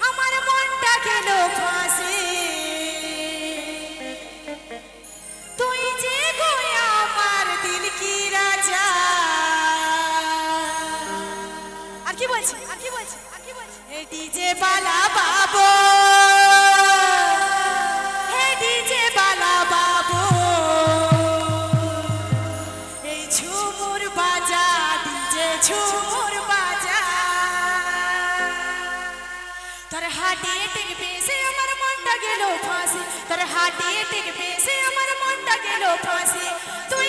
আমার মনটা তুই যে কি রাজা আর কি বলছি আর কি বলছি? আর কি বলছি? এটি যে বাবু হাটিয়ে টিক পেয়েছে, আমার মনটা গেল ফাঁসি। তোর হাটিয়ে টিক পেয়েছে, আমার মনটা গেল ফাঁসি। তুই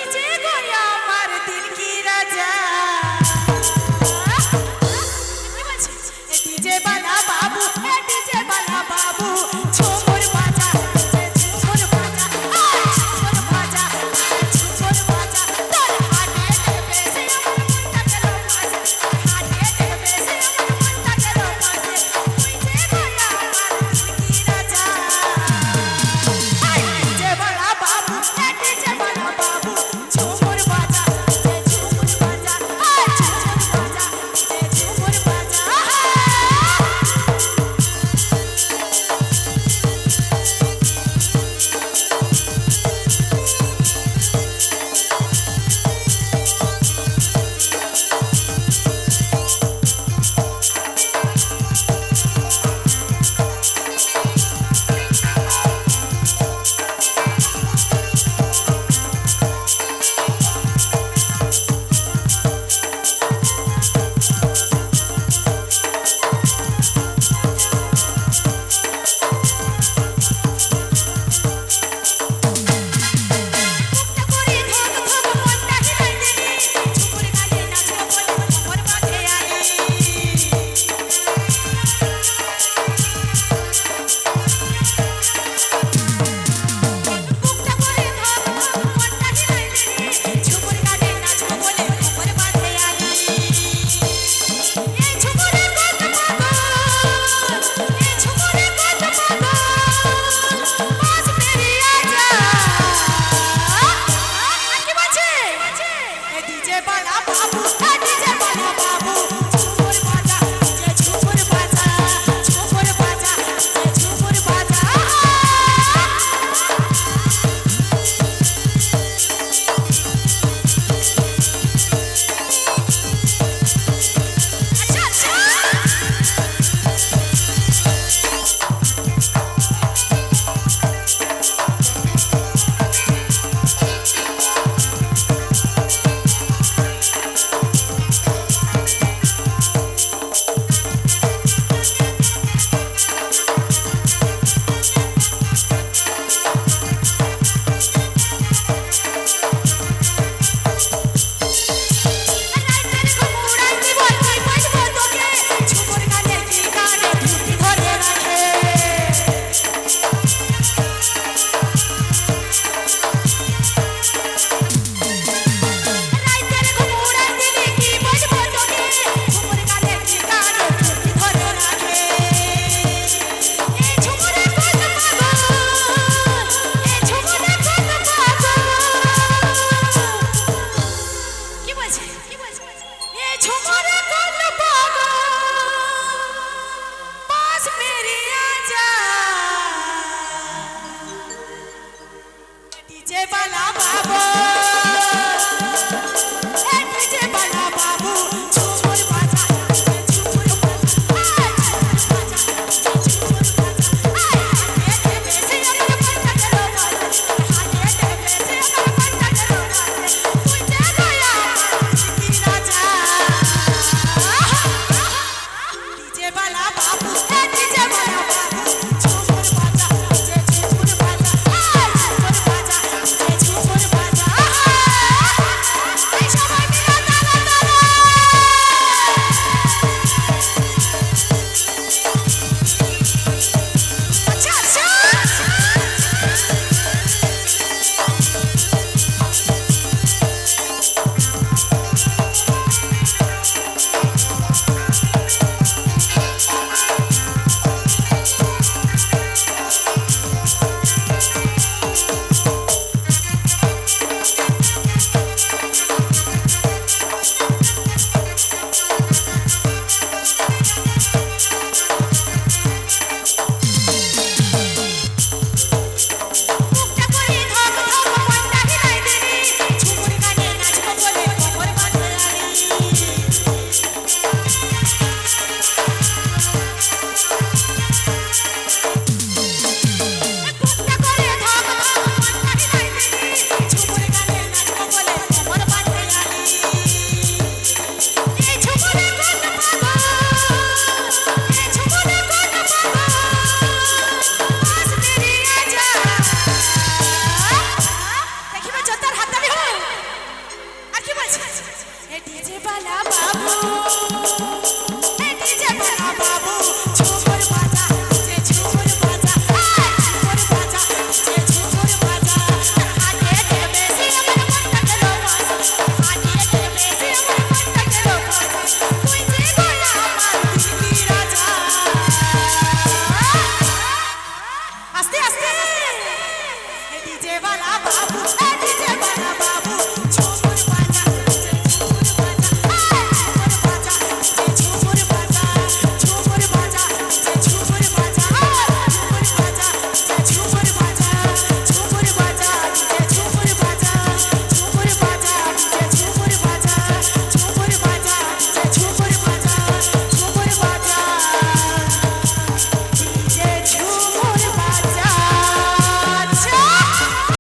ঝুমুর